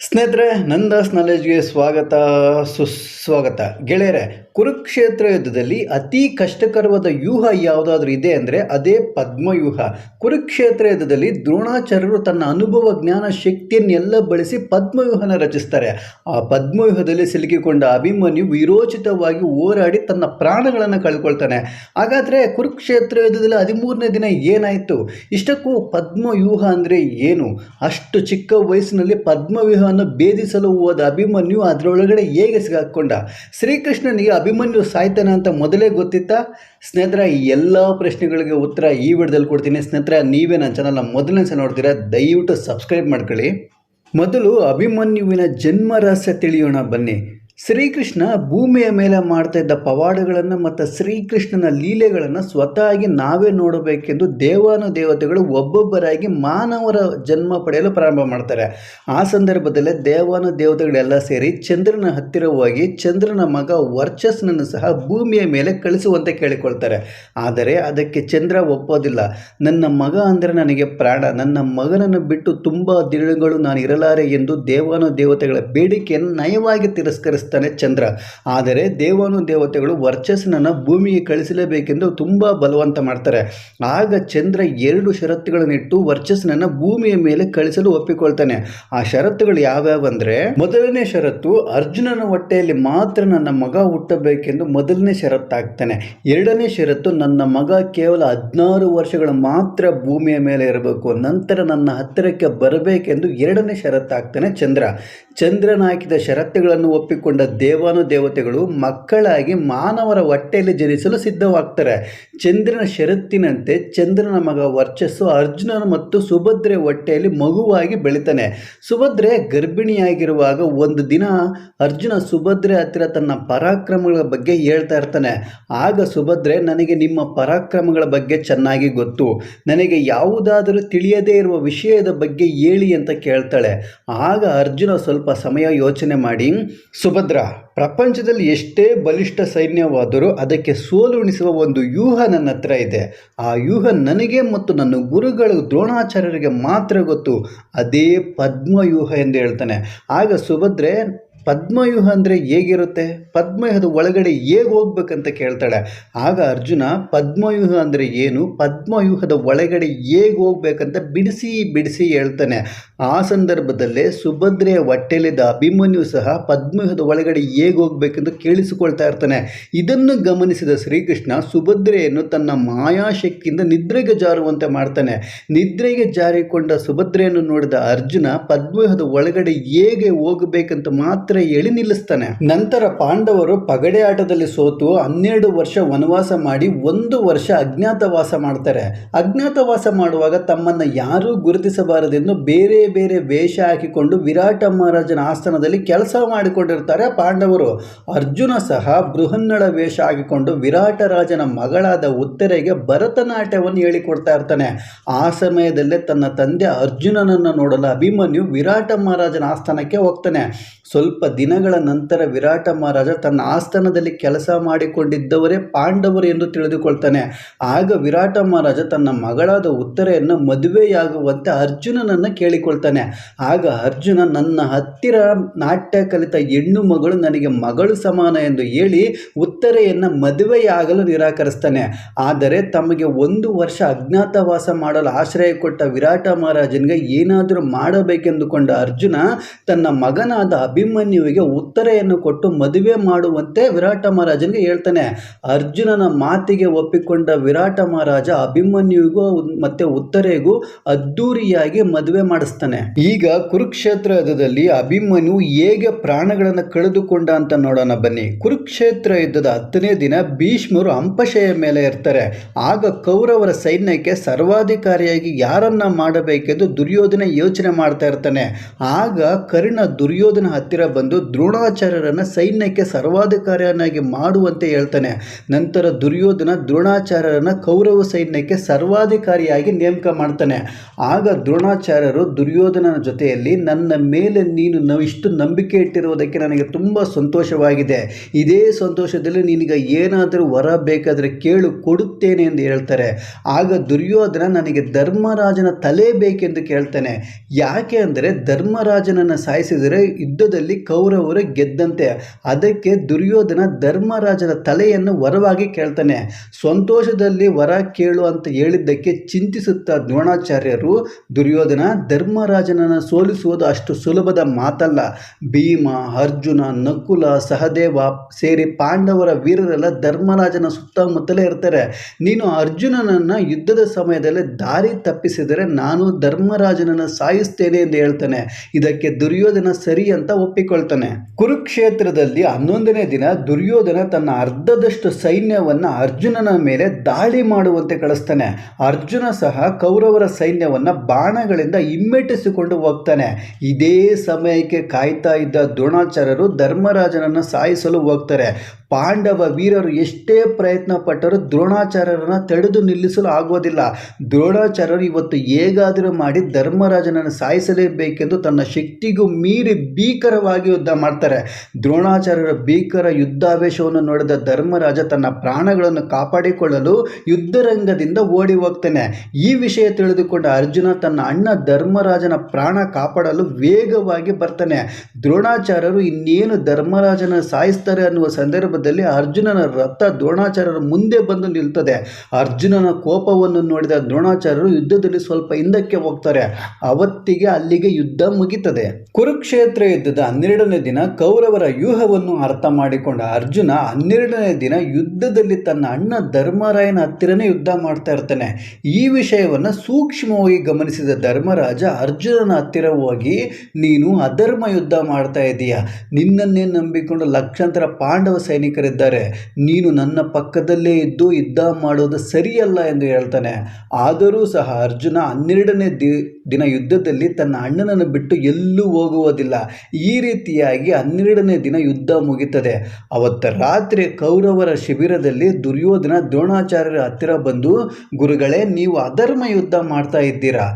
ಸ್ನೇಹಿತರೆ, ನಂದಾಸ್ ನಾಲೆಜ್ಗೆ ಸ್ವಾಗತ, ಸುಸ್ವಾಗತ. ಗೆಳೆಯರೆ, ಕುರುಕ್ಷೇತ್ರ ಯುದ್ಧದಲ್ಲಿ ಅತಿ ಕಷ್ಟಕರವಾದ ವ್ಯೂಹ ಯಾವುದಾದ್ರೂ ಇದೆ ಅಂದರೆ ಅದೇ ಪದ್ಮವ್ಯೂಹ. ಕುರುಕ್ಷೇತ್ರ ಯುದ್ಧದಲ್ಲಿ ದ್ರೋಣಾಚಾರ್ಯರು ತನ್ನ ಅನುಭವ, ಜ್ಞಾನ, ಶಕ್ತಿಯನ್ನೆಲ್ಲ ಬಳಸಿ ಪದ್ಮವ್ಯೂಹನ ರಚಿಸ್ತಾರೆ. ಆ ಪದ್ಮವ್ಯೂಹದಲ್ಲಿ ಸಿಲುಕಿಕೊಂಡ ಅಭಿಮನ್ಯು ವಿರೋಚಿತವಾಗಿ ಹೋರಾಡಿ ತನ್ನ ಪ್ರಾಣಗಳನ್ನು ಕಳ್ಕೊಳ್ತಾನೆ. ಹಾಗಾದರೆ ಕುರುಕ್ಷೇತ್ರ ಯುದ್ಧದಲ್ಲಿ ಹದಿಮೂರನೇ ದಿನ ಏನಾಯಿತು? ಇಷ್ಟಕ್ಕೂ ಪದ್ಮವ್ಯೂಹ ಅಂದರೆ ಏನು? ಅಷ್ಟು ಚಿಕ್ಕ ವಯಸ್ಸಿನಲ್ಲಿ ಪದ್ಮವ್ಯೂಹವನ್ನು ಭೇದಿಸಲು ಹೋದ ಅಭಿಮನ್ಯು ಅದರೊಳಗಡೆ ಹೇಗೆ ಸಿಗಾಕೊಂಡ? ಶ್ರೀಕೃಷ್ಣನಿಗೆ ಅಭಿಮನ್ಯು ಸಾಯ್ತಾನೆ ಅಂತ ಮೊದಲೇ ಗೊತ್ತಿತ್ತಾ. ಸ್ನೇಹಿತರ, ಈ ಎಲ್ಲ ಪ್ರಶ್ನೆಗಳಿಗೆ ಉತ್ತರ ಈ ವಿಡಿಯೋದಲ್ಲಿ ಕೊಡ್ತೀನಿ. ಸ್ನೇಹಿತರ, ನೀವೇ ನನ್ನ ಚಾನಲ್ನ ಮೊದಲನೇ ಸಲ ನೋಡ್ತೀರಾ, ದಯವಿಟ್ಟು ಸಬ್ಸ್ಕ್ರೈಬ್ ಮಾಡ್ಕೊಳ್ಳಿ. ಮೊದಲು ಅಭಿಮನ್ಯುವಿನ ಜನ್ಮ ರಹಸ್ಯ ತಿಳಿಯೋಣ ಬನ್ನಿ. ಶ್ರೀಕೃಷ್ಣ ಭೂಮಿಯ ಮೇಲೆ ಮಾಡ್ತಾ ಇದ್ದ ಪವಾಡಗಳನ್ನು ಮತ್ತು ಶ್ರೀಕೃಷ್ಣನ ಲೀಲೆಗಳನ್ನು ಸ್ವತಃ ನಾವೇ ನೋಡಬೇಕೆಂದು ದೇವಾನು ದೇವತೆಗಳು ಒಬ್ಬೊಬ್ಬರಾಗಿ ಮಾನವರ ಜನ್ಮ ಪಡೆಯಲು ಪ್ರಾರಂಭ ಮಾಡ್ತಾರೆ. ಆ ಸಂದರ್ಭದಲ್ಲೇ ದೇವಾನು ದೇವತೆಗಳೆಲ್ಲ ಸೇರಿ ಚಂದ್ರನ ಹತ್ತಿರವಾಗಿ ಚಂದ್ರನ ಮಗ ವರ್ಚಸ್ನನ್ನು ಸಹ ಭೂಮಿಯ ಮೇಲೆ ಕಳಿಸುವಂತೆ ಕೇಳಿಕೊಳ್ತಾರೆ. ಆದರೆ ಅದಕ್ಕೆ ಚಂದ್ರ ಒಪ್ಪೋದಿಲ್ಲ. ನನ್ನ ಮಗ ಅಂದರೆ ನನಗೆ ಪ್ರಾಣ. ನನ್ನ ಮಗನನ್ನು ಬಿಟ್ಟು ತುಂಬ ದಿನಗಳು ನಾನು ಇರಲಾರೆ ಎಂದು ದೇವಾನು ದೇವತೆಗಳ ಬೇಡಿಕೆಯನ್ನು ನಯವಾಗಿ ತಿರಸ್ಕರಿಸ್ತಾನೆ ಚಂದ್ರ. ಆದರೆ ದೇವಾನು ದೇವತೆಗಳು ವರ್ಚಸ್ಸನ್ನು ಭೂಮಿಗೆ ಕಳಿಸಲೇಬೇಕೆಂದು ತುಂಬ ಬಲವಂತ ಮಾಡ್ತಾರೆ. ಆಗ ಚಂದ್ರ ಎರಡು ಷರತ್ತುಗಳನ್ನಿಟ್ಟು ವರ್ಚಸ್ಸನ್ನು ಭೂಮಿಯ ಮೇಲೆ ಕಳಿಸಲು ಒಪ್ಪಿಕೊಳ್ತಾನೆ. ಆ ಷರತ್ತುಗಳು ಯಾವ್ಯಾವ ಅಂದರೆ, ಮೊದಲನೇ ಷರತ್ತು ಅರ್ಜುನನ ಹೊಟ್ಟೆಯಲ್ಲಿ ಮಾತ್ರ ನನ್ನ ಮಗ ಹುಟ್ಟಬೇಕೆಂದು ಮೊದಲನೇ ಷರತ್ತಾಗ್ತಾನೆ. ಎರಡನೇ ಷರತ್ತು ನನ್ನ ಮಗ ಕೇವಲ ಹದಿನಾರು ವರ್ಷಗಳು ಮಾತ್ರ ಭೂಮಿಯ ಮೇಲೆ ಇರಬೇಕು, ನಂತರ ನನ್ನ ಹತ್ತಿರಕ್ಕೆ ಬರಬೇಕೆಂದು ಎರಡನೇ ಷರತ್ತಾಗ್ತಾನೆ ಚಂದ್ರ. ಚಂದ್ರನ ಹಾಕಿದ ಷರತ್ತುಗಳನ್ನು ಒಪ್ಪಿಕೊಂಡ ದೇವಾನು ದೇವತೆಗಳು ಮಕ್ಕಳಾಗಿ ಮಾನವರ ಹೊಟ್ಟೆಯಲ್ಲಿ ಜನಿಸಲು ಸಿದ್ಧವಾಗ್ತಾರೆ. ಚಂದ್ರನ ಷರತ್ತಿನಂತೆ ಚಂದ್ರನ ಮಗ ವರ್ಚಸ್ಸು ಅರ್ಜುನನ ಮತ್ತು ಸುಭದ್ರೆ ಹೊಟ್ಟೆಯಲ್ಲಿ ಮಗುವಾಗಿ ಬೆಳಿತಾನೆ. ಸುಭದ್ರೆ ಗರ್ಭಿಣಿಯಾಗಿರುವಾಗ ಒಂದು ದಿನ ಅರ್ಜುನ ಸುಭದ್ರೆ ಹತ್ತಿರ ತನ್ನ ಪರಾಕ್ರಮಗಳ ಬಗ್ಗೆ ಹೇಳ್ತಾ ಇರ್ತಾನೆ. ಆಗ ಸುಭದ್ರೆ, ನನಗೆ ನಿಮ್ಮ ಪರಾಕ್ರಮಗಳ ಬಗ್ಗೆ ಚೆನ್ನಾಗಿ ಗೊತ್ತು. ನನಗೆ ಯಾವುದಾದರೂ ತಿಳಿಯದೇ ಇರುವ ವಿಷಯದ ಬಗ್ಗೆ ಹೇಳಿ ಅಂತ ಕೇಳ್ತಾಳೆ. ಆಗ ಅರ್ಜುನ ಸ್ವಲ್ಪ ಸಮಯ ಯೋಚನೆ ಮಾಡಿ. ಸುಭದ್ರ, ಪ್ರಪಂಚದಲ್ಲಿ ಎಷ್ಟೇ ಬಲಿಷ್ಠ ಸೈನ್ಯವಾದರೂ ಅದಕ್ಕೆ ಸೋಲುಣಿಸುವ ಒಂದು ವ್ಯೂಹ ನನ್ನ ಹತ್ರ ಇದೆ. ಆ ವ್ಯೂಹ ನನಗೆ ಮತ್ತು ನನ್ನ ಗುರುಗಳು ದ್ರೋಣಾಚಾರ್ಯರಿಗೆ ಮಾತ್ರ ಗೊತ್ತು. ಅದೇ ಪದ್ಮ ವ್ಯೂಹ ಎಂದು ಹೇಳ್ತಾನೆ. ಆಗ ಸುಭದ್ರೆ ಪದ್ಮವ್ಯೂಹ ಅಂದರೆ ಹೇಗಿರುತ್ತೆ? ಪದ್ಮವ್ಯೂಹದ ಒಳಗಡೆ ಹೇಗೆ ಹೋಗ್ಬೇಕಂತ ಕೇಳ್ತಾಳೆ. ಆಗ ಅರ್ಜುನ, ಪದ್ಮವ್ಯೂಹ ಅಂದರೆ ಏನು? ಪದ್ಮವ್ಯೂಹದ ಒಳಗಡೆ ಹೇಗೆ ಹೋಗ್ಬೇಕಂತ ಬಿಡಿಸಿ ಬಿಡಿಸಿ ಹೇಳ್ತಾನೆ. ಆ ಸಂದರ್ಭದಲ್ಲೇ ಸುಭದ್ರೆಯ ಹೊಟ್ಟೆಲಿದ್ದ ಅಭಿಮನ್ಯು ಸಹ ಪದ್ಮವ್ಯೂಹದ ಒಳಗಡೆ ಹೇಗೆ ಹೋಗ್ಬೇಕೆಂದು ಕೇಳಿಸಿಕೊಳ್ತಾ ಇರ್ತಾನೆ. ಇದನ್ನು ಗಮನಿಸಿದ ಶ್ರೀಕೃಷ್ಣ ಸುಭದ್ರೆಯನ್ನು ತನ್ನ ಮಾಯಾಶಕ್ತಿಯಿಂದ ನಿದ್ರೆಗೆ ಜಾರುವಂತೆ ಮಾಡ್ತಾನೆ. ನಿದ್ರೆಗೆ ಜಾರಿಕೊಂಡ ಸುಭದ್ರೆಯನ್ನು ನೋಡಿದ ಅರ್ಜುನ ಪದ್ಮವ್ಯೂಹದ ಒಳಗಡೆ ಹೇಗೆ ಹೋಗಬೇಕಂತ ಮಾತ್ರ ಹೇಳಿ ನಿಲ್ಲಿಸ್ತಾನೆ. ನಂತರ ಪಾಂಡವರು ಪಗಡೆ ಆಟದಲ್ಲಿ ಸೋತು ಹನ್ನೆರಡು ವರ್ಷ ವನವಾಸ ಮಾಡಿ ಒಂದು ವರ್ಷ ಅಜ್ಞಾತವಾಸ ಮಾಡ್ತಾರೆ. ಅಜ್ಞಾತವಾಸ ಮಾಡುವಾಗ ತಮ್ಮನ್ನು ಯಾರೂ ಗುರುತಿಸಬಾರದೆಂದು ಬೇರೆ ಬೇರೆ ವೇಷ ಹಾಕಿಕೊಂಡು ವಿರಾಟ ಮಹಾರಾಜನ ಆಸ್ಥಾನದಲ್ಲಿ ಕೆಲಸ ಮಾಡಿಕೊಂಡಿರ್ತಾರೆ ಪಾಂಡವರು. ಅರ್ಜುನ ಸಹ ಬೃಹನ್ನಳ ವೇಷ ಹಾಕಿಕೊಂಡು ವಿರಾಟ ರಾಜನ ಮಗಳಾದ ಉತ್ತರೆಗೆ ಭರತನಾಟ್ಯವನ್ನು ಹೇಳಿಕೊಡ್ತಾ ಇರ್ತಾನೆ. ಆ ಸಮಯದಲ್ಲೇ ತನ್ನ ತಂದೆ ಅರ್ಜುನನನ್ನು ನೋಡಲು ಅಭಿಮನ್ಯು ವಿರಾಟ ಮಹಾರಾಜನ ಆಸ್ಥಾನಕ್ಕೆ ಹೋಗ್ತಾನೆ. ಸ್ವಲ್ಪ ದಿನಗಳ ನಂತರ ವಿರಾಟ ಮಹಾರಾಜ ತನ್ನ ಆಸ್ಥಾನದಲ್ಲಿ ಕೆಲಸ ಮಾಡಿಕೊಂಡಿದ್ದವರೇ ಪಾಂಡವರು ಎಂದು ತಿಳಿದುಕೊಳ್ತಾನೆ. ಆಗ ವಿರಾಟ ಮಹಾರಾಜ ತನ್ನ ಮಗಳಾದ ಉತ್ತರೆಯನ್ನು ಮದುವೆಯಾಗುವಂತೆ ಅರ್ಜುನನನ್ನು ಕೇಳಿಕೊಳ್ತಾನೆ. ಆಗ ಅರ್ಜುನ, ನನ್ನ ಹತ್ತಿರ ನಾಟ್ಯ ಕಲಿತ ಹೆಣ್ಣು ಮಗಳು ನನಗೆ ಮಗಳು ಸಮಾನ ಎಂದು ಹೇಳಿ ಉತ್ತರೆಯನ್ನು ಮದುವೆಯಾಗಲು ನಿರಾಕರಿಸ್ತಾನೆ. ಆದರೆ ತಮಗೆ ಒಂದು ವರ್ಷ ಅಜ್ಞಾತವಾಸ ಮಾಡಲು ಆಶ್ರಯ ಕೊಟ್ಟ ವಿರಾಟ ಮಹಾರಾಜನಿಗೆ ಏನಾದರೂ ಮಾಡಬೇಕೆಂದುಕೊಂಡ ಅರ್ಜುನ ತನ್ನ ಮಗನಾದ ಅಭಿಮನ್ಯುವಿಗೆ ಉತ್ತರೆಯನ್ನು ಕೊಟ್ಟು ಮದುವೆ ಮಾಡುವಂತೆ ವಿರಾಟ ಮಹಾರಾಜನಿಗೆ ಹೇಳ್ತಾನೆ. ಅರ್ಜುನನ ಮಾತಿಗೆ ಒಪ್ಪಿಕೊಂಡ ವಿರಾಟ ಮಹಾರಾಜ ಅಭಿಮನ್ಯುವಿಗೂ ಮತ್ತೆ ಉತ್ತರೆಗೂ ಅದ್ದೂರಿಯಾಗಿ ಮದುವೆ ಮಾಡಿಸ್ತಾನೆ. ಈಗ ಕುರುಕ್ಷೇತ್ರ ಯುದ್ಧದಲ್ಲಿ ಅಭಿಮನ್ಯು ಹೇಗೆ ಪ್ರಾಣಗಳನ್ನು ಕಳೆದುಕೊಂಡ ಅಂತ ನೋಡೋಣ ಬನ್ನಿ. ಕುರುಕ್ಷೇತ್ರ ಯುದ್ಧದ ಹತ್ತನೇ ದಿನ ಭೀಷ್ಮರು ಅಂಪಶೆಯ ಮೇಲೆ ಇರ್ತಾರೆ. ಆಗ ಕೌರವರ ಸೈನ್ಯಕ್ಕೆ ಸರ್ವಾಧಿಕಾರಿಯಾಗಿ ಯಾರನ್ನ ಮಾಡಬೇಕೆಂದು ದುರ್ಯೋಧನ ಯೋಚನೆ ಮಾಡ್ತಾ ಇರ್ತಾನೆ. ಆಗ ಕರ್ಣ ದುರ್ಯೋಧನ ಹತ್ತಿರ ಬಂದು ಬಂದು ದ್ರೋಣಾಚಾರ್ಯರನ್ನು ಸೈನ್ಯಕ್ಕೆ ಸರ್ವಾಧಿಕಾರಿಯನ್ನಾಗಿ ಮಾಡುವಂತೆ ಹೇಳ್ತಾನೆ. ನಂತರ ದುರ್ಯೋಧನ ದ್ರೋಣಾಚಾರ್ಯರನ್ನು ಕೌರವ ಸೈನ್ಯಕ್ಕೆ ಸರ್ವಾಧಿಕಾರಿಯಾಗಿ ನೇಮಕ ಮಾಡ್ತಾನೆ. ಆಗ ದ್ರೋಣಾಚಾರ್ಯರು ದುರ್ಯೋಧನನ ಜೊತೆಯಲ್ಲಿ, ನನ್ನ ಮೇಲೆ ನೀನು ನ ಇಷ್ಟು ನಂಬಿಕೆ ಇಟ್ಟಿರುವುದಕ್ಕೆ ನನಗೆ ತುಂಬ ಸಂತೋಷವಾಗಿದೆ. ಇದೇ ಸಂತೋಷದಲ್ಲಿ ನಿನಗೆ ಏನಾದರೂ ವರ ಬೇಕಾದರೆ ಕೇಳು, ಕೊಡುತ್ತೇನೆ ಎಂದು ಹೇಳ್ತಾರೆ. ಆಗ ದುರ್ಯೋಧನ ನನಗೆ ಧರ್ಮರಾಜನ ತಲೆ ಬೇಕೆಂದು ಕೇಳ್ತಾನೆ. ಯಾಕೆ ಅಂದರೆ, ಧರ್ಮರಾಜನನ್ನು ಸಾಯಿಸಿದರೆ ಯುದ್ಧದಲ್ಲಿ ಕೌರವರು ಗೆದ್ದಂತೆ. ಅದಕ್ಕೆ ದುರ್ಯೋಧನ ಧರ್ಮರಾಜನ ತಲೆಯನ್ನು ವರವಾಗಿ ಕೇಳ್ತಾನೆ. ಸಂತೋಷದಲ್ಲಿ ವರ ಕೇಳು ಅಂತ ಹೇಳಿದ್ದಕ್ಕೆ ಚಿಂತಿಸುತ್ತಾ ದ್ರೋಣಾಚಾರ್ಯರು, ದುರ್ಯೋಧನ, ಧರ್ಮರಾಜನನ್ನು ಸೋಲಿಸುವುದು ಅಷ್ಟು ಸುಲಭದ ಮಾತಲ್ಲ. ಭೀಮ, ಅರ್ಜುನ, ನಕುಲ, ಸಹದೇವ ಸೇರಿ ಪಾಂಡವರ ವೀರರೆಲ್ಲ ಧರ್ಮರಾಜನ ಸುತ್ತಮುತ್ತಲೇ ಇರ್ತಾರೆ. ನೀನು ಅರ್ಜುನನನ್ನು ಯುದ್ಧದ ಸಮಯದಲ್ಲಿ ದಾರಿ ತಪ್ಪಿಸಿದರೆ ನಾನು ಧರ್ಮರಾಜನನ್ನು ಸಾಯಿಸ್ತೇನೆ ಎಂದು ಹೇಳ್ತಾನೆ. ಇದಕ್ಕೆ ದುರ್ಯೋಧನ ಸರಿ ಅಂತ ಒಪ್ಪಿಕೊಳ್ತಾನೆ ಕುರುಕ್ಷೇತ್ರದಲ್ಲಿ ಹನ್ನೊಂದನೇ ದಿನ ದುರ್ಯೋಧನ ತನ್ನ ಅರ್ಧದಷ್ಟು ಸೈನ್ಯವನ್ನು ಅರ್ಜುನನ ಮೇಲೆ ದಾಳಿ ಮಾಡುವಂತೆ ಕಳಿಸ್ತಾನೆ. ಅರ್ಜುನ ಸಹ ಕೌರವರ ಸೈನ್ಯವನ್ನು ಬಾಣಗಳಿಂದ ಹಿಮ್ಮೆಟ್ಟಿಸಿಕೊಂಡು ಹೋಗ್ತಾನೆ. ಇದೇ ಸಮಯಕ್ಕೆ ಕಾಯ್ತಾ ಇದ್ದ ದ್ರೋಣಾಚಾರ್ಯರು ಧರ್ಮರಾಜನನ್ನು ಸಾಯಿಸಲು ಹೋಗ್ತಾರೆ. ಪಾಂಡವ ವೀರರು ಎಷ್ಟೇ ಪ್ರಯತ್ನ ಪಟ್ಟರೂ ದ್ರೋಣಾಚಾರ್ಯರನ್ನು ತಡೆದು ನಿಲ್ಲಿಸಲು ಆಗೋದಿಲ್ಲ. ದ್ರೋಣಾಚಾರ್ಯರು ಇವತ್ತು ಹೇಗಾದರೂ ಮಾಡಿ ಧರ್ಮರಾಜನನ್ನು ಸಾಯಿಸಲೇಬೇಕೆಂದು ತನ್ನ ಶಕ್ತಿಗೂ ಮೀರಿ ಭೀಕರವಾಗಿ ಯುದ್ಧ ಮಾಡ್ತಾರೆ. ದ್ರೋಣಾಚಾರ್ಯರ ಭೀಕರ ಯುದ್ಧಾವೇಶವನ್ನು ನೋಡಿದ ಧರ್ಮರಾಜ ತನ್ನ ಪ್ರಾಣಗಳನ್ನು ಕಾಪಾಡಿಕೊಳ್ಳಲು ಯುದ್ಧರಂಗದಿಂದ ಓಡಿ ಹೋಗ್ತಾನೆ. ಈ ವಿಷಯ ತಿಳಿದುಕೊಂಡ ಅರ್ಜುನ ತನ್ನ ಅಣ್ಣ ಧರ್ಮರಾಜನ ಪ್ರಾಣ ಕಾಪಾಡಲು ವೇಗವಾಗಿ ಬರ್ತಾನೆ. ದ್ರೋಣಾಚಾರ್ಯರು ಇನ್ನೇನು ಧರ್ಮರಾಜನ ಸಾಯಿಸ್ತಾರೆ ಅನ್ನುವ ಸಂದರ್ಭದಲ್ಲಿ ಅರ್ಜುನನ ರಥ ದ್ರೋಣಾಚಾರ್ಯರ ಮುಂದೆ ಬಂದು ನಿಲ್ತದೆ. ಅರ್ಜುನನ ಕೋಪವನ್ನು ನೋಡಿದ ದ್ರೋಣಾಚಾರ್ಯರು ಯುದ್ಧದಲ್ಲಿ ಸ್ವಲ್ಪ ಹಿಂದಕ್ಕೆ ಹೋಗ್ತಾರೆ. ಅವತ್ತಿಗೆ ಅಲ್ಲಿಗೆ ಯುದ್ಧ ಮುಗಿತದೆ. ಕುರುಕ್ಷೇತ್ರ ಯುದ್ಧದ ಹನ್ನೆರಡನೇ ದಿನ ಕೌರವರ ವ್ಯೂಹವನ್ನು ಅರ್ಥ ಮಾಡಿಕೊಂಡ ಅರ್ಜುನ ಹನ್ನೆರಡನೇ ದಿನ ಯುದ್ಧದಲ್ಲಿ ತನ್ನ ಅಣ್ಣ ಧರ್ಮರಾಯನ ಹತ್ತಿರನೇ ಯುದ್ಧ ಮಾಡ್ತಾ ಇರ್ತಾನೆ. ಈ ವಿಷಯವನ್ನು ಸೂಕ್ಷ್ಮವಾಗಿ ಗಮನಿಸಿದ ಧರ್ಮರಾಜ, ಅರ್ಜುನನ ಹತ್ತಿರ ಹೋಗಿ ನೀನು ಅಧರ್ಮ ಯುದ್ಧ ಮಾಡ್ತಾ ಇದೀಯ? ನಿನ್ನನ್ನೇ ನಂಬಿಕೊಂಡು ಲಕ್ಷಾಂತರ ಪಾಂಡವ ಸೈನಿಕರಿದ್ದಾರೆ. ನೀನು ನನ್ನ ಪಕ್ಕದಲ್ಲೇ ಇದ್ದು ಯುದ್ಧ ಮಾಡೋದು ಸರಿಯಲ್ಲ ಎಂದು ಹೇಳ್ತಾನೆ. ಆದರೂ ಸಹ ಅರ್ಜುನ ಹನ್ನೆರಡನೇ ದಿ, ದಿನ ಯುದ್ಧದಲ್ಲಿ ತನ್ನ ಅಣ್ಣನನ್ನು ಬಿಟ್ಟು ಎಲ್ಲೂ ಹೋಗುವುದಿಲ್ಲ. ಈ ರೀತಿಯಾಗಿ ಹನ್ನೆರಡನೇ ದಿನ ಯುದ್ಧ ಮುಗಿತದೆ. ಅವತ್ತ ರಾತ್ರಿ ಕೌರವರ ಶಿಬಿರದಲ್ಲಿ ದುರ್ಯೋಧನ ದ್ರೋಣಾಚಾರ್ಯರ ಹತ್ತಿರ ಬಂದು, ಗುರುಗಳೇ, ನೀವು ಅಧರ್ಮ ಯುದ್ಧ ಮಾಡ್ತಾ ಇದ್ದೀರಾ?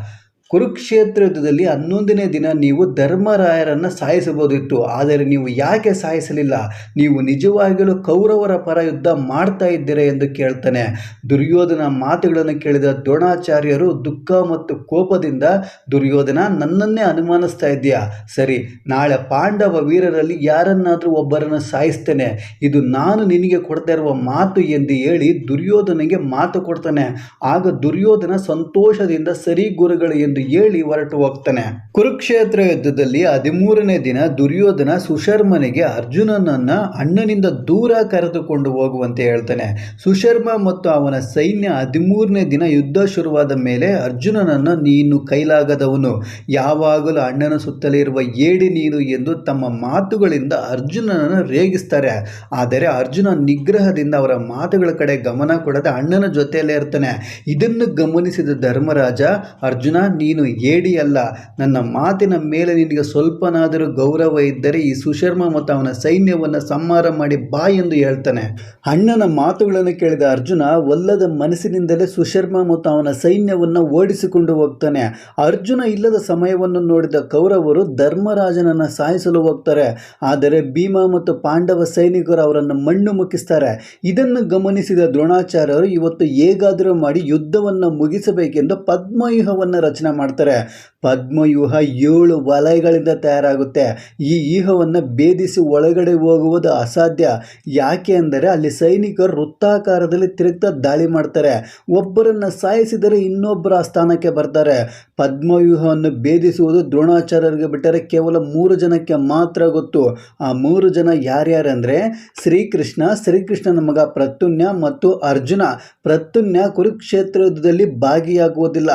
ಕುರುಕ್ಷೇತ್ರ ಯುದ್ಧದಲ್ಲಿ ಹನ್ನೊಂದನೇ ದಿನ ನೀವು ಧರ್ಮರಾಯರನ್ನು ಸಾಯಿಸಬಹುದಿತ್ತು. ಆದರೆ ನೀವು ಯಾಕೆ ಸಾಯಿಸಲಿಲ್ಲ? ನೀವು ನಿಜವಾಗಿಯೂ ಕೌರವರ ಪರ ಯುದ್ಧ ಮಾಡ್ತಾ ಇದ್ದೀರಾ ಎಂದು ಕೇಳ್ತಾನೆ. ದುರ್ಯೋಧನ ಮಾತುಗಳನ್ನು ಕೇಳಿದ ದ್ರೋಣಾಚಾರ್ಯರು ದುಃಖ ಮತ್ತು ಕೋಪದಿಂದ, ದುರ್ಯೋಧನ, ನನ್ನನ್ನೇ ಅನುಮಾನಿಸ್ತಾ ಇದೆಯಾ ಸರಿ, ನಾಳೆ ಪಾಂಡವ ವೀರರಲ್ಲಿ ಯಾರನ್ನಾದರೂ ಒಬ್ಬರನ್ನು ಸಾಯಿಸ್ತೇನೆ. ಇದು ನಾನು ನಿನಗೆ ಕೊಡ್ತಾ ಇರುವ ಮಾತು ಎಂದು ಹೇಳಿ ದುರ್ಯೋಧನಿಗೆ ಮಾತು ಕೊಡ್ತಾನೆ. ಆಗ ದುರ್ಯೋಧನ ಸಂತೋಷದಿಂದ ಸರಿ ಗುರುಗಳು ಹೇಳಿ ಹೊರಟು ಹೋಗ್ತಾನೆ. ಕುರುಕ್ಷೇತ್ರ ಯುದ್ಧದಲ್ಲಿ ಹದಿಮೂರನೇ ದಿನ ದುರ್ಯೋಧನ ಸುಶರ್ಮನಿಗೆ ಅರ್ಜುನನನ್ನ ಅಣ್ಣನಿಂದ ದೂರ ಕರೆದುಕೊಂಡು ಹೋಗುವಂತೆ ಹೇಳ್ತಾನೆ. ಸುಶರ್ಮ ಮತ್ತು ಅವನ ಸೈನ್ಯ ಹದಿಮೂರನೇ ದಿನ ಯುದ್ಧ ಶುರುವಾದ ಮೇಲೆ ಅರ್ಜುನನನ್ನು ನೀನು ಕೈಲಾಗದವನು. ಯಾವಾಗಲೂ ಅಣ್ಣನ ಸುತ್ತಲೇ ಇರುವ ಏಡಿ ನೀನು ಎಂದು ತಮ್ಮ ಮಾತುಗಳಿಂದ ಅರ್ಜುನನನ್ನು ರೇಗಿಸ್ತಾರೆ. ಆದರೆ ಅರ್ಜುನ ನಿಗ್ರಹದಿಂದ ಅವರ ಮಾತುಗಳ ಕಡೆ ಗಮನ ಕೊಡದೆ ಅಣ್ಣನ ಜೊತೆಯಲ್ಲೇ ಇರ್ತಾನೆ. ಇದನ್ನು ಗಮನಿಸಿದ ಧರ್ಮರಾಜ, ಅರ್ಜುನ ನೀನು ಏಡಿ ಅಲ್ಲ, ನನ್ನ ಮಾತಿನ ಮೇಲೆ ನಿನಗೆ ಸ್ವಲ್ಪನಾದರೂ ಗೌರವ ಇದ್ದರೆ ಈ ಸುಶರ್ಮ ಮತ್ತು ಅವನ ಸೈನ್ಯವನ್ನು ಸಂಹಾರ ಮಾಡಿ ಬಾ ಎಂದು ಹೇಳ್ತಾನೆ. ಅಣ್ಣನ ಮಾತುಗಳನ್ನು ಕೇಳಿದ ಅರ್ಜುನ ಒಲ್ಲದ ಮನಸ್ಸಿನಿಂದಲೇ ಸುಶರ್ಮ ಮತ್ತು ಅವನ ಸೈನ್ಯವನ್ನು ಓಡಿಸಿಕೊಂಡು ಹೋಗ್ತಾನೆ. ಅರ್ಜುನ ಇಲ್ಲದ ಸಮಯವನ್ನು ನೋಡಿದ ಕೌರವರು ಧರ್ಮರಾಜನನ್ನು ಸಾಯಿಸಲು ಹೋಗ್ತಾರೆ. ಆದರೆ ಭೀಮ ಮತ್ತು ಪಾಂಡವ ಸೈನಿಕರು ಅವರನ್ನು ಮಣ್ಣು ಮುಕ್ಕಿಸ್ತಾರೆ. ಇದನ್ನು ಗಮನಿಸಿದ ದ್ರೋಣಾಚಾರ್ಯರು, ಇವತ್ತು ಹೇಗಾದರೂ ಮಾಡಿ ಯುದ್ಧವನ್ನು ಮುಗಿಸಬೇಕೆಂದು ಪದ್ಮವ್ಯೂಹವನ್ನು ರಚನೆ ಮಾಡ್ತಾರೆ. ಪದ್ಮವ್ಯೂಹ ಏಳು ವಲಯಗಳಿಂದ ತಯಾರಾಗುತ್ತೆ. ಈ ವ್ಯೂಹವನ್ನು ಭೇದಿಸಿ ಒಳಗಡೆ ಹೋಗುವುದು ಅಸಾಧ್ಯ. ಯಾಕೆ ಅಂದರೆ ಅಲ್ಲಿ ಸೈನಿಕರು ವೃತ್ತಾಕಾರದಲ್ಲಿ ತಿರುಗ್ತಾ ದಾಳಿ ಮಾಡ್ತಾರೆ. ಒಬ್ಬರನ್ನು ಸಾಯಿಸಿದರೆ ಇನ್ನೊಬ್ಬರ ಆ ಸ್ಥಾನಕ್ಕೆ ಬರ್ತಾರೆ. ಪದ್ಮವ್ಯೂಹವನ್ನು ಭೇದಿಸುವುದು ದ್ರೋಣಾಚಾರ್ಯರಿಗೆ ಬಿಟ್ಟರೆ ಕೇವಲ ಮೂರು ಜನಕ್ಕೆ ಮಾತ್ರ ಗೊತ್ತು. ಆ ಮೂರು ಜನ ಯಾರ್ಯಾರಂದರೆ ಶ್ರೀಕೃಷ್ಣ, ಶ್ರೀಕೃಷ್ಣನ ಮಗ ಪ್ರತ್ಯುನ್ಯ ಮತ್ತು ಅರ್ಜುನ. ಪ್ರತ್ಯುನ್ಯ ಕುರುಕ್ಷೇತ್ರದಲ್ಲಿ ಭಾಗಿಯಾಗುವುದಿಲ್ಲ.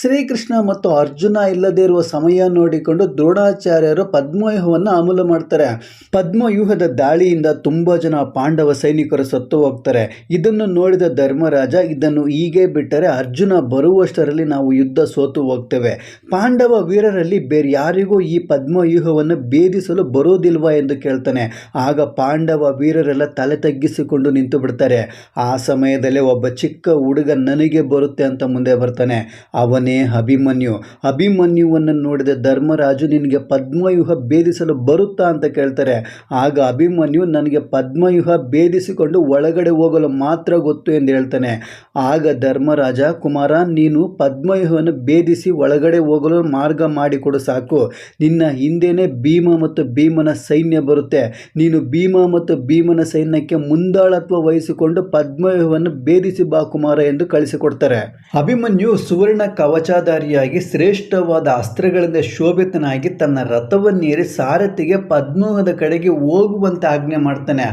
ಶ್ರೀಕೃಷ್ಣ ಮತ್ತು ಅರ್ಜುನ ಇಲ್ಲದೇ ಇರುವ ಸಮಯ ನೋಡಿಕೊಂಡು ದ್ರೋಣಾಚಾರ್ಯರು ಪದ್ಮವ್ಯೂಹವನ್ನು ಅಮಲು ಮಾಡ್ತಾರೆ. ಪದ್ಮವ್ಯೂಹದ ದಾಳಿಯಿಂದ ತುಂಬ ಜನ ಪಾಂಡವ ಸೈನಿಕರು ಸತ್ತು ಹೋಗ್ತಾರೆ. ಇದನ್ನು ನೋಡಿದ ಧರ್ಮರಾಜ, ಇದನ್ನು ಹೀಗೆ ಬಿಟ್ಟರೆ ಅರ್ಜುನ ಬರುವಷ್ಟರಲ್ಲಿ ನಾವು ಯುದ್ಧ ಸೋತು ಹೋಗ್ತೇವೆ. ಪಾಂಡವ ವೀರರಲ್ಲಿ ಬೇರೆ ಯಾರಿಗೂ ಈ ಪದ್ಮವ್ಯೂಹವನ್ನು ಭೇದಿಸಲು ಬರೋದಿಲ್ವಾ ಎಂದು ಕೇಳ್ತಾನೆ. ಆಗ ಪಾಂಡವ ವೀರರೆಲ್ಲ ತಲೆ ತಗ್ಗಿಸಿಕೊಂಡು ನಿಂತು ಬಿಡ್ತಾರೆ. ಆ ಸಮಯದಲ್ಲಿ ಒಬ್ಬ ಚಿಕ್ಕ ಹುಡುಗ ನನಗೆ ಬರುತ್ತೆ ಅಂತ ಮುಂದೆ ಬರ್ತಾನೆ. ಅವನೇ ಅಭಿಮನ್ಯು ಅಭಿಮನ್ಯುವನ್ನು ನೋಡಿದ ಧರ್ಮರಾಜು ನಿನಗೆ ಪದ್ಮವ್ಯೂಹ ಭೇದಿಸಲು ಬರುತ್ತಾ ಅಂತ ಕೇಳ್ತಾರೆ. ಆಗ ಅಭಿಮನ್ಯು ನನಗೆ ಪದ್ಮವ್ಯೂಹ ಭೇದಿಸಿಕೊಂಡು ಒಳಗಡೆ ಹೋಗಲು ಮಾತ್ರ ಗೊತ್ತು ಎಂದು ಹೇಳ್ತಾನೆ. ಆಗ ಧರ್ಮರಾಜ, ಕುಮಾರ, ನೀನು ಪದ್ಮವ್ಯೂಹವನ್ನು ಭೇದಿಸಿ ಒಳಗಡೆ ಹೋಗಲು ಮಾರ್ಗ ಮಾಡಿಕೊಡು ಸಾಕು. ನಿನ್ನ ಹಿಂದೆನೇ ಭೀಮ ಮತ್ತು ಭೀಮನ ಸೈನ್ಯ ಬರುತ್ತೆ. ನೀನು ಭೀಮ ಮತ್ತು ಭೀಮನ ಸೈನ್ಯಕ್ಕೆ ಮುಂದಾಳತ್ವ ವಹಿಸಿಕೊಂಡು ಪದ್ಮವ್ಯೂಹವನ್ನು ಭೇದಿಸಿ ಬಾ ಕುಮಾರ ಎಂದು ಕಳಿಸಿಕೊಡ್ತಾರೆ. ಅಭಿಮನ್ಯು ಸುವರ್ಣ ಕವಚಾಧಾರಿಯಾಗಿ ಶ್ರೇಷ್ಠವಾದ ಅಸ್ತ್ರಗಳಿಂದ ಶೋಭಿತನಾಗಿ ತನ್ನ ರಥವನ್ನೇರಿ ಸಾರಥಿಗೆ ಪದ್ಮೋಹದ ಕಡೆಗೆ ಹೋಗುವಂತೆ ಆಜ್ಞೆ ಮಾಡ್ತಾನೆ.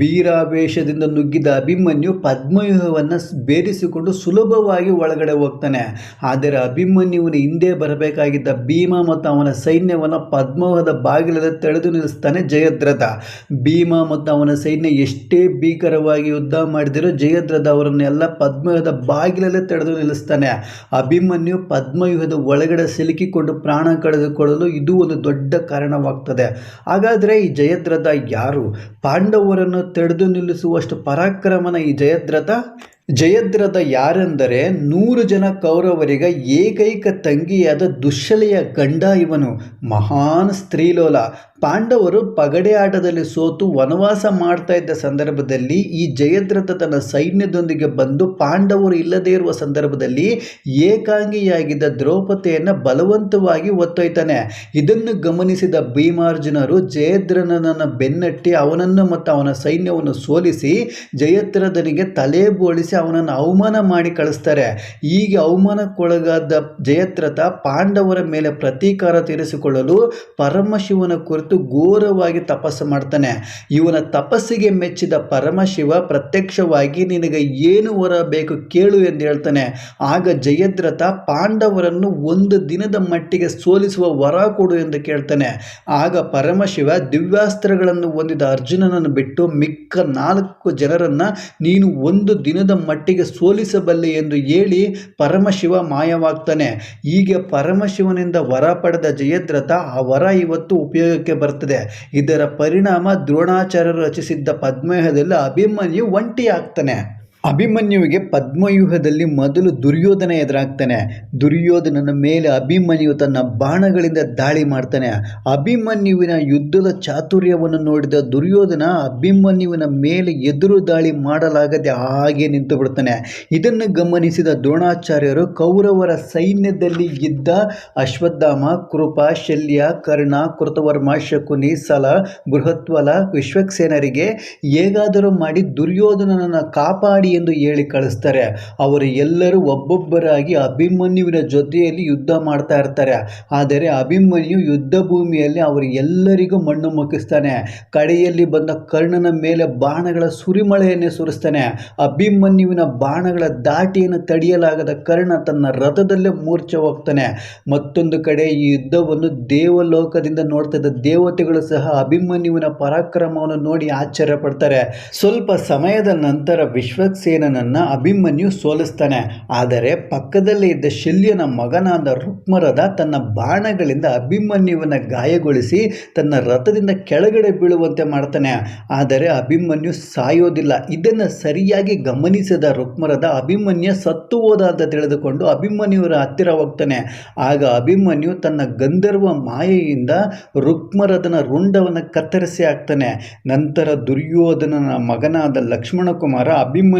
ವೀರಾವೇಶದಿಂದ ನುಗ್ಗಿದ ಅಭಿಮನ್ಯು ಪದ್ಮವ್ಯೂಹವನ್ನು ಬೇರಿಸಿಕೊಂಡು ಸುಲಭವಾಗಿ ಒಳಗಡೆ ಹೋಗ್ತಾನೆ. ಆದರೆ ಅಭಿಮನ್ಯುವಿನ ಹಿಂದೆ ಬರಬೇಕಾಗಿದ್ದ ಭೀಮ ಮತ್ತು ಅವನ ಸೈನ್ಯವನ್ನು ಪದ್ಮವ್ಯೂಹದ ಬಾಗಿಲಲ್ಲಿ ತಡೆದು ನಿಲ್ಲಿಸ್ತಾನೆ ಜಯದ್ರಥ. ಭೀಮ ಮತ್ತು ಅವನ ಸೈನ್ಯ ಎಷ್ಟೇ ಭೀಕರವಾಗಿ ಯುದ್ಧ ಮಾಡಿದರೂ ಜಯದ್ರಥ ಅವರನ್ನೆಲ್ಲ ಪದ್ಮವ್ಯೂಹದ ಬಾಗಿಲಲ್ಲೇ ತಡೆದು ನಿಲ್ಲಿಸ್ತಾನೆ. ಅಭಿಮನ್ಯು ಪದ್ಮವ್ಯೂಹದ ಒಳಗಡೆ ಸಿಲುಕಿಕೊಂಡು ಪ್ರಾಣ ಕಳೆದುಕೊಳ್ಳಲು ಇದು ಒಂದು ದೊಡ್ಡ ಕಾರಣವಾಗ್ತದೆ. ಹಾಗಾದರೆ ಈ ಜಯದ್ರಥ ಯಾರು? ಪಾಂಡವರನ್ನು ತಡೆದು ನಿಲ್ಲಿಸುವಷ್ಟು ಪರಾಕ್ರಮನ ಈ ಜಯದ್ರಥ ಜಯದ್ರಥ ಯಾರೆಂದರೆ ನೂರು ಜನ ಕೌರವರಿಗೆ ಏಕೈಕ ತಂಗಿಯಾದ ದುಶ್ಶಲೆಯ ಗಂಡ ಇವನು, ಮಹಾನ್ ಸ್ತ್ರೀಲೋಲ ಪಾಂಡವರು ಪಗಡೆ ಆಟದಲ್ಲಿ ಸೋತು ವನವಾಸ ಮಾಡ್ತಾ ಇದ್ದ ಸಂದರ್ಭದಲ್ಲಿ ಈ ಜಯದ್ರಥ ತನ್ನ ಸೈನ್ಯದೊಂದಿಗೆ ಬಂದು ಪಾಂಡವರು ಇಲ್ಲದೇ ಇರುವ ಸಂದರ್ಭದಲ್ಲಿ ಏಕಾಂಗಿಯಾಗಿದ್ದ ದ್ರೌಪದಿಯನ್ನು ಬಲವಂತವಾಗಿ ಒತ್ತೊಯ್ತಾನೆ ಇದನ್ನು ಗಮನಿಸಿದ ಭೀಮಾರ್ಜುನರು ಜಯದ್ರಥನನ್ನು ಬೆನ್ನಟ್ಟಿ ಅವನನ್ನು ಮತ್ತು ಅವನ ಸೈನ್ಯವನ್ನು ಸೋಲಿಸಿ ಜಯದ್ರಥನಿಗೆ ತಲೆ ಬೋಳಿಸಿ ಅವನನ್ನು ಅವಮಾನ ಮಾಡಿ ಕಳಿಸ್ತಾರೆ. ಹೀಗೆ ಅವಮಾನಕ್ಕೊಳಗಾದ ಜಯತ್ರಥ ಪಾಂಡವರ ಮೇಲೆ ಪ್ರತೀಕಾರ ತೀರಿಸಿಕೊಳ್ಳಲು ಪರಮಶಿವನ ಕುರಿತು ಘೋರವಾಗಿ ತಪಸ್ಸು ಮಾಡ್ತಾನೆ. ಇವನ ತಪಸ್ಸಿಗೆ ಮೆಚ್ಚಿದ ಪರಮಶಿವ ಪ್ರತ್ಯಕ್ಷವಾಗಿ, ನಿನಗೆ ಏನು ವರ ಬೇಕು ಕೇಳು ಎಂದು ಹೇಳ್ತಾನೆ. ಆಗ ಜಯದ್ರಥ ಪಾಂಡವರನ್ನು ಒಂದು ದಿನದ ಮಟ್ಟಿಗೆ ಸೋಲಿಸುವ ವರ ಕೊಡು ಎಂದು ಕೇಳ್ತಾನೆ. ಆಗ ಪರಮಶಿವ ದಿವ್ಯಾಸ್ತ್ರಗಳನ್ನು ಹೊಂದಿದ ಅರ್ಜುನನನ್ನು ಬಿಟ್ಟು ಮಿಕ್ಕ ನಾಲ್ಕು ಜನರನ್ನು ನೀನು ಒಂದು ದಿನದ ಮಟ್ಟಿಗೆ ಸೋಲಿಸಬಲ್ಲೆ ಎಂದು ಹೇಳಿ ಪರಮಶಿವ ಮಾಯವಾಗ್ತಾನೆ. ಹೀಗೆ ಪರಮಶಿವನಿಂದ ವರ ಪಡೆದ ಜಯದ್ರಥ ಆ ವರ ಇವತ್ತು ಉಪಯೋಗಕ್ಕೆ ಬರ್ತದೆ. ಇದರ ಪರಿಣಾಮ ದ್ರೋಣಾಚಾರ್ಯರು ರಚಿಸಿದ್ದ ಪದ್ಮೇಹದಲ್ಲಿ ಅಭಿಮನ್ಯು ಒಂಟಿ ಆಗ್ತಾನೆ ಅಭಿಮನ್ಯುವಿಗೆ ಪದ್ಮವ್ಯೂಹದಲ್ಲಿ ಮೊದಲು ದುರ್ಯೋಧನ ಎದುರಾಗ್ತಾನೆ. ದುರ್ಯೋಧನನ ಮೇಲೆ ಅಭಿಮನ್ಯು ತನ್ನ ಬಾಣಗಳಿಂದ ದಾಳಿ ಮಾಡ್ತಾನೆ. ಅಭಿಮನ್ಯುವಿನ ಯುದ್ಧದ ಚಾತುರ್ಯವನ್ನು ನೋಡಿದ ದುರ್ಯೋಧನ ಅಭಿಮನ್ಯುವಿನ ಮೇಲೆ ಎದುರು ದಾಳಿ ಮಾಡಲಾಗದೆ ಹಾಗೆ ನಿಂತು ಬಿಡ್ತಾನೆ ಇದನ್ನು ಗಮನಿಸಿದ ದ್ರೋಣಾಚಾರ್ಯರು ಕೌರವರ ಸೈನ್ಯದಲ್ಲಿ ಇದ್ದ ಅಶ್ವತ್ಥಾಮ, ಕೃಪ, ಶಲ್ಯ, ಕರ್ಣ, ಕೃತವರ್ಮ, ಶಕುನಿ, ಸಲ, ಬೃಹತ್ವಲ, ವಿಶ್ವಕ್ಸೇನರಿಗೆ ಹೇಗಾದರೂ ಮಾಡಿ ದುರ್ಯೋಧನನನ್ನು ಕಾಪಾಡಿ ಎಂದು ಹೇಳಿ ಕಳಿಸ್ತಾರೆ. ಅವರು ಎಲ್ಲರೂ ಒಬ್ಬೊಬ್ಬರಾಗಿ ಅಭಿಮನ್ಯುವಿನ ಜೊತೆಯಲ್ಲಿ ಯುದ್ಧ ಮಾಡ್ತಾ ಇರ್ತಾರೆ. ಆದರೆ ಅಭಿಮನ್ಯು ಯುದ್ಧ ಭೂಮಿಯಲ್ಲಿ ಅವರು ಎಲ್ಲರಿಗೂ ಮಣ್ಣು ಮುಕ್ಕಿಸ್ತಾನೆ ಕಡೆಯಲ್ಲಿ ಬಂದ ಕರ್ಣನ ಮೇಲೆ ಬಾಣಗಳ ಸುರಿಮಳೆಯನ್ನೇ ಸುರಿಸ್ತಾನೆ. ಅಭಿಮನ್ಯುವಿನ ಬಾಣಗಳ ದಾಟಿಯನ್ನು ತಡೆಯಲಾಗದ ಕರ್ಣ ತನ್ನ ರಥದಲ್ಲೇ ಮೂರ್ಛೆ ಹೋಗ್ತಾನೆ. ಮತ್ತೊಂದು ಕಡೆ ಈ ಯುದ್ಧವನ್ನು ದೇವಲೋಕದಿಂದ ನೋಡ್ತಿದ್ದ ದೇವತೆಗಳು ಸಹ ಅಭಿಮನ್ಯುವಿನ ಪರಾಕ್ರಮವನ್ನು ನೋಡಿ ಆಶ್ಚರ್ಯ ಪಡ್ತಾರೆ ಸ್ವಲ್ಪ ಸಮಯದ ನಂತರ ವಿಶ್ವಕ್ಸೇನನನ್ನು ಅಭಿಮನ್ಯು ಸೋಲಿಸ್ತಾನೆ. ಆದರೆ ಪಕ್ಕದಲ್ಲೇ ಇದ್ದ ಶಲ್ಯನ ಮಗನಾದ ರುಕ್ಮರದ ತನ್ನ ಬಾಣಗಳಿಂದ ಅಭಿಮನ್ಯುವನ್ನ ಗಾಯಗೊಳಿಸಿ ತನ್ನ ರಥದಿಂದ ಕೆಳಗಡೆ ಬೀಳುವಂತೆ ಮಾಡ್ತಾನೆ. ಆದರೆ ಅಭಿಮನ್ಯು ಸಾಯೋದಿಲ್ಲ. ಇದನ್ನು ಸರಿಯಾಗಿ ಗಮನಿಸಿದ ರುಕ್ಮರದ ಅಭಿಮನ್ಯು ಸತ್ತು ಹೋದ ಅಂತ ತಿಳಿದುಕೊಂಡು ಅಭಿಮನ್ಯುವರ ಹತ್ತಿರ ಹೋಗ್ತಾನೆ. ಆಗ ಅಭಿಮನ್ಯು ತನ್ನ ಗಂಧರ್ವ ಮಾಯೆಯಿಂದ ರುಕ್ಮರದನ ರುಂಡವನ್ನು ಕತ್ತರಿಸಿ ಹಾಕ್ತಾನೆ. ನಂತರ ದುರ್ಯೋಧನನ ಮಗನಾದ ಲಕ್ಷ್ಮಣ ಕುಮಾರ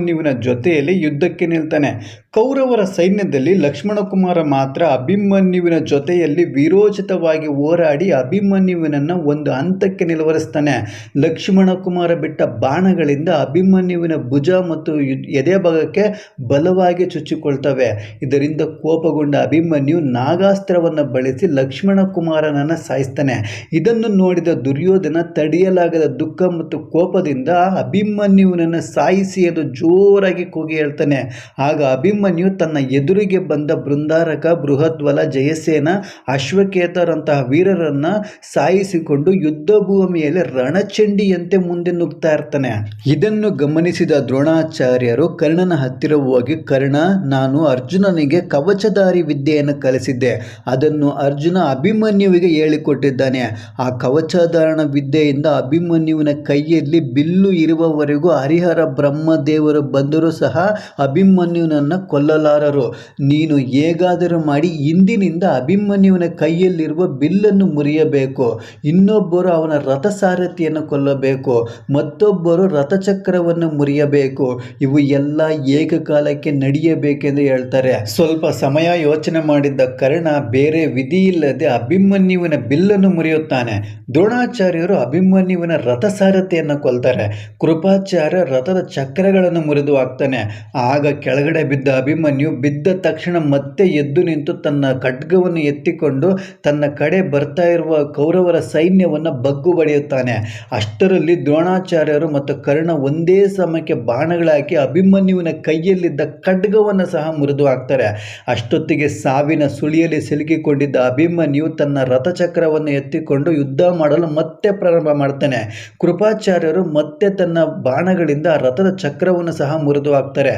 ಅಭಿಮನ್ಯುವಿನ ಜೊತೆಯಲ್ಲಿ ಯುದ್ಧಕ್ಕೆ ನಿಲ್ತಾನೆ. ಕೌರವರ ಸೈನ್ಯದಲ್ಲಿ ಲಕ್ಷ್ಮಣಕುಮಾರ ಮಾತ್ರ ಅಭಿಮನ್ಯುವಿನ ಜೊತೆಯಲ್ಲಿ ವಿರೋಚಿತವಾಗಿ ಹೋರಾಡಿ ಅಭಿಮನ್ಯುವಿನನ್ನು ಒಂದು ಹಂತಕ್ಕೆ ನಿಲುವರಿಸ್ತಾನೆ. ಲಕ್ಷ್ಮಣಕುಮಾರ ಬಿಟ್ಟ ಬಾಣಗಳಿಂದ ಅಭಿಮನ್ಯುವಿನ ಭುಜ ಮತ್ತು ಎದೆ ಭಾಗಕ್ಕೆ ಬಲವಾಗಿ ಚುಚ್ಚಿಕೊಳ್ತವೆ. ಇದರಿಂದ ಕೋಪಗೊಂಡ ಅಭಿಮನ್ಯು ನಾಗಾಸ್ತ್ರವನ್ನು ಬಳಸಿ ಲಕ್ಷ್ಮಣಕುಮಾರನನ್ನು ಸಾಯಿಸ್ತಾನೆ. ಇದನ್ನು ನೋಡಿದ ದುರ್ಯೋಧನ ತಡೆಯಲಾಗದ ದುಃಖ ಮತ್ತು ಕೋಪದಿಂದ ಅಭಿಮನ್ಯುವಿನನ್ನು ಸಾಯಿಸಿ ಎಂದು ಜೋರಾಗಿ ಕೂಗಿ ಹೇಳ್ತಾನೆ. ಆಗ ಅಭಿಮನ್ಯು ಅಭಿಮನ್ಯು ತನ್ನ ಎದುರಿಗೆ ಬಂದ ಬೃಂದಾರಕ, ಬೃಹದ್ವಲ, ಜಯಸೇನ, ಅಶ್ವಕೇತರಂತಹ ವೀರರನ್ನ ಸಾಯಿಸಿಕೊಂಡು ಯುದ್ಧ ಭೂಮಿಯಲ್ಲಿ ರಣಚಂಡಿಯಂತೆ ಮುಂದೆ ನುಗ್ತಾ ಇರ್ತಾನೆ. ಇದನ್ನು ಗಮನಿಸಿದ ದ್ರೋಣಾಚಾರ್ಯರು ಕರ್ಣನ ಹತ್ತಿರ ಹೋಗಿ, ಕರ್ಣ, ನಾನು ಅರ್ಜುನನಿಗೆ ಕವಚಧಾರಿ ವಿದ್ಯೆಯನ್ನು ಕಲಿಸಿದ್ದೆ. ಅದನ್ನು ಅರ್ಜುನ ಅಭಿಮನ್ಯುವಿಗೆ ಹೇಳಿಕೊಟ್ಟಿದ್ದಾನೆ. ಆ ಕವಚಧಾರಣ ವಿದ್ಯೆಯಿಂದ ಅಭಿಮನ್ಯುವಿನ ಕೈಯಲ್ಲಿ ಬಿಲ್ಲು ಇರುವವರೆಗೂ ಹರಿಹರ ಬ್ರಹ್ಮದೇವರು ಬಂದರೂ ಸಹ ಅಭಿಮನ್ಯುನನ್ನು ಕೊಲ್ಲಲಾರರು. ನೀನು ಹೇಗಾದರೂ ಮಾಡಿ ಇಂದಿನಿಂದ ಅಭಿಮನ್ಯುವಿನ ಕೈಯಲ್ಲಿರುವ ಬಿಲ್ಲನ್ನು ಮುರಿಯಬೇಕು. ಇನ್ನೊಬ್ಬರು ಅವನ ರಥಸಾರಥಿಯನ್ನು ಕೊಲ್ಲಬೇಕು. ಮತ್ತೊಬ್ಬರು ರಥಚಕ್ರವನ್ನು ಮುರಿಯಬೇಕು. ಇವು ಎಲ್ಲ ಏಕಕಾಲಕ್ಕೆ ನಡೆಯಬೇಕೆಂದು ಹೇಳ್ತಾರೆ. ಸ್ವಲ್ಪ ಸಮಯ ಯೋಚನೆ ಮಾಡಿದ್ದ ಕರ್ಣ ಬೇರೆ ವಿಧಿ ಇಲ್ಲದೆ ಅಭಿಮನ್ಯುವಿನ ಬಿಲ್ಲನ್ನು ಮುರಿಯುತ್ತಾನೆ. ದ್ರೋಣಾಚಾರ್ಯರು ಅಭಿಮನ್ಯುವಿನ ರಥಸಾರಥಿಯನ್ನು ಕೊಲ್ತಾರೆ. ಕೃಪಾಚಾರ್ಯ ರಥದ ಚಕ್ರಗಳನ್ನು ಮುರಿದು ಹಾಕ್ತಾನೆ. ಆಗ ಕೆಳಗಡೆ ಬಿದ್ದ ಅಭಿಮನ್ಯು ಬಿದ್ದ ತಕ್ಷಣ ಮತ್ತೆ ಎದ್ದು ನಿಂತು ತನ್ನ ಖಡ್ಗವನ್ನು ಎತ್ತಿಕೊಂಡು ತನ್ನ ಕಡೆ ಬರ್ತಾ ಇರುವ ಕೌರವರ ಸೈನ್ಯವನ್ನು ಬಗ್ಗು ಬಡಿಯುತ್ತಾನೆ. ಅಷ್ಟರಲ್ಲಿ ದ್ರೋಣಾಚಾರ್ಯರು ಮತ್ತು ಕರ್ಣ ಒಂದೇ ಸಮಯಕ್ಕೆ ಬಾಣಗಳಾಕಿ ಅಭಿಮನ್ಯುವಿನ ಕೈಯಲ್ಲಿದ್ದ ಖಡ್ಗವನ್ನು ಸಹ ಮುರಿದು ಹಾಕ್ತಾರೆ. ಅಷ್ಟೊತ್ತಿಗೆ ಸಾವಿನ ಸುಳಿಯಲ್ಲಿ ಸಿಲುಕಿಕೊಂಡಿದ್ದ ಅಭಿಮನ್ಯು ತನ್ನ ರಥಚಕ್ರವನ್ನು ಎತ್ತಿಕೊಂಡು ಯುದ್ಧ ಮಾಡಲು ಮತ್ತೆ ಪ್ರಾರಂಭ ಮಾಡ್ತಾನೆ. ಕೃಪಾಚಾರ್ಯರು ಮತ್ತೆ ತನ್ನ ಬಾಣಗಳಿಂದ ರಥದ ಚಕ್ರವನ್ನು ಸಹ ಮುರಿದು ಹಾಕ್ತಾರೆ.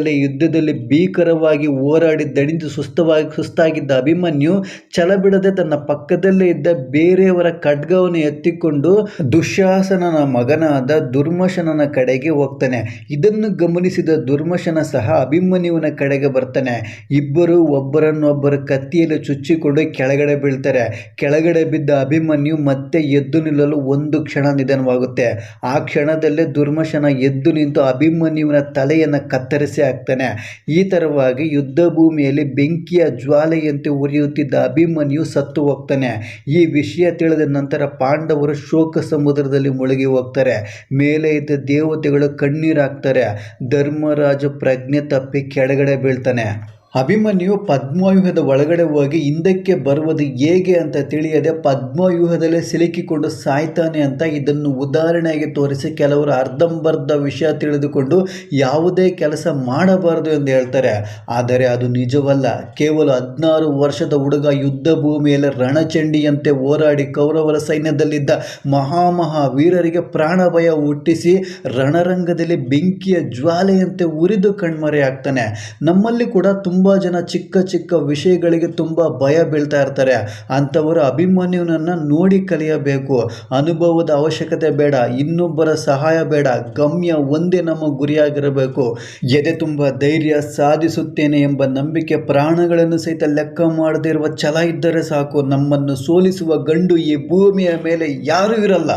ಅಷ್ಟೊತ್ತಿಗಾಗಲೇ ಯುದ್ಧದಲ್ಲಿ ಭೀಕರವಾಗಿ ಹೋರಾಡಿ ದಣಿದು ಸುಸ್ತವಾಗಿ ಸುಸ್ತಾಗಿದ್ದ ಅಭಿಮನ್ಯು ಛಲ ಬಿಡದೆ ತನ್ನ ಪಕ್ಕದಲ್ಲೇ ಇದ್ದ ಬೇರೆಯವರ ಖಡ್ಗವನ್ನು ಎತ್ತಿಕೊಂಡು ದುಶ್ಯಾಸನನ ಮಗನಾದ ದುರ್ಮಶನನ ಕಡೆಗೆ ಹೋಗ್ತಾನೆ. ಇದನ್ನು ಗಮನಿಸಿದ ದುರ್ಮಶನ ಸಹ ಅಭಿಮನ್ಯುವಿನ ಕಡೆಗೆ ಬರ್ತಾನೆ. ಇಬ್ಬರು ಒಬ್ಬರನ್ನೊಬ್ಬರು ಕತ್ತಿಯಲ್ಲಿ ಚುಚ್ಚಿಕೊಂಡು ಕೆಳಗಡೆ ಬೀಳ್ತಾರೆ. ಕೆಳಗಡೆ ಬಿದ್ದ ಅಭಿಮನ್ಯು ಮತ್ತೆ ಎದ್ದು ನಿಲ್ಲಲು ಒಂದು ಕ್ಷಣ ನಿಧನವಾಗುತ್ತೆ. ಆ ಕ್ಷಣದಲ್ಲೇ ದುರ್ಮಶನ ಎದ್ದು ನಿಂತು ಅಭಿಮನ್ಯುವಿನ ತಲೆಯನ್ನು ಕತ್ತರಿಸಿ ಹಾಕ್ತಾನೆ ಈ ಥರವಾಗಿ ಯುದ್ಧ ಭೂಮಿಯಲ್ಲಿ ಬೆಂಕಿಯ ಜ್ವಾಲೆಯಂತೆ ಉರಿಯುತ್ತಿದ್ದ ಅಭಿಮನ್ಯು ಸತ್ತು ಹೋಗ್ತಾನೆ. ಈ ವಿಷಯ ತಿಳಿದ ನಂತರ ಪಾಂಡವರು ಶೋಕ ಸಮುದ್ರದಲ್ಲಿ ಮುಳುಗಿ ಹೋಗ್ತಾರೆ. ಮೇಲೆ ಇದ್ದ ದೇವತೆಗಳು ಕಣ್ಣೀರಾಗ್ತಾರೆ ಧರ್ಮರಾಜು ಪ್ರಜ್ಞೆ ತಪ್ಪಿ ಕೆಳಗಡೆ ಬೀಳ್ತಾನೆ. ಅಭಿಮನ್ಯು ಪದ್ಮವ್ಯೂಹದ ಒಳಗಡೆ ಹೋಗಿ ಹಿಂದಕ್ಕೆ ಬರುವುದು ಹೇಗೆ ಅಂತ ತಿಳಿಯದೆ ಪದ್ಮವ್ಯೂಹದಲ್ಲೇ ಸಿಲುಕಿಕೊಂಡು ಸಾಯ್ತಾನೆ ಅಂತ ಇದನ್ನು ಉದಾಹರಣೆಯಾಗಿ ತೋರಿಸಿ ಕೆಲವರು ಅರ್ಧಂಬರ್ಧ ವಿಷಯ ತಿಳಿದುಕೊಂಡು ಯಾವುದೇ ಕೆಲಸ ಮಾಡಬಾರದು ಎಂದು ಹೇಳ್ತಾರೆ. ಆದರೆ ಅದು ನಿಜವಲ್ಲ. ಕೇವಲ ಹದಿನಾರು ವರ್ಷದ ಹುಡುಗ ಯುದ್ಧ ಭೂಮಿಯಲ್ಲಿ ರಣಚಂಡಿಯಂತೆ ಹೋರಾಡಿ ಕೌರವರ ಸೈನ್ಯದಲ್ಲಿದ್ದ ಮಹಾಮಹಾ ವೀರರಿಗೆ ಪ್ರಾಣಭಯ ಹುಟ್ಟಿಸಿ ರಣರಂಗದಲ್ಲಿ ಬೆಂಕಿಯ ಜ್ವಾಲೆಯಂತೆ ಉರಿದು ಕಣ್ಮರೆಯಾಗ್ತಾನೆ. ನಮ್ಮಲ್ಲಿ ಕೂಡ ತುಂಬ ಜನ ಚಿಕ್ಕ ಚಿಕ್ಕ ವಿಷಯಗಳಿಗೆ ತುಂಬ ಭಯ ಬೀಳ್ತಾ ಇರ್ತಾರೆ. ಅಂಥವರು ಅಭಿಮನ್ಯುನನ್ನು ನೋಡಿ ಕಲಿಯಬೇಕು. ಅನುಭವದ ಅವಶ್ಯಕತೆ ಬೇಡ. ಇನ್ನೊಬ್ಬರ ಸಹಾಯ ಬೇಡ. ಗಮ್ಯ ಒಂದೇ ನಮ್ಮ ಗುರಿಯಾಗಿರಬೇಕು. ಎದೆ ತುಂಬ ಧೈರ್ಯ ಸಾಧಿಸುತ್ತೇನೆ ಎಂಬ ನಂಬಿಕೆ ಪ್ರಾಣಗಳನ್ನು ಸಹಿತ ಲೆಕ್ಕ ಮಾಡದೇ ಇರುವ ಛಲ ಇದ್ದರೆ ಸಾಕು. ನಮ್ಮನ್ನು ಸೋಲಿಸುವ ಗಂಡು ಈ ಭೂಮಿಯ ಮೇಲೆ ಯಾರೂ ಇರಲ್ಲ.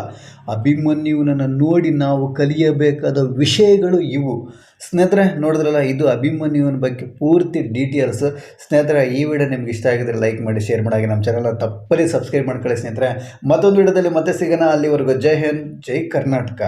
ಅಭಿಮನ್ಯುನನ್ನು ನೋಡಿ ನಾವು ಕಲಿಯಬೇಕಾದ ವಿಷಯಗಳು ಇವು. ಸ್ನೇಹಿತರೆ, ನೋಡಿದ್ರಲ್ಲ, ಇದು ಅಭಿಮನ್ಯುವಿನ ಬಗ್ಗೆ ಪೂರ್ತಿ ಡೀಟೇಲ್ಸ್ ಸ್ನೇಹಿತರೆ, ಈ ವಿಡಿಯೋ ನಿಮ್ಗೆ ಇಷ್ಟ ಆಗಿದ್ರೆ ಲೈಕ್ ಮಾಡಿ ಶೇರ್ ಮಾಡಿ ನಮ್ಮ ಚಾನಲ್ನ ತಪ್ಪಲ್ಲಿ ಸಬ್ಸ್ಕ್ರೈಬ್ ಮಾಡ್ಕೊಳ್ಳಿ ಸ್ನೇಹಿತರೆ. ಮತ್ತೊಂದು ವಿಡಿಯೋದಲ್ಲಿ ಮತ್ತೆ ಸಿಗೋಣ. ಅಲ್ಲಿವರೆಗೂ ಜೈ ಹಿಂದ್, ಜೈ ಕರ್ನಾಟಕ.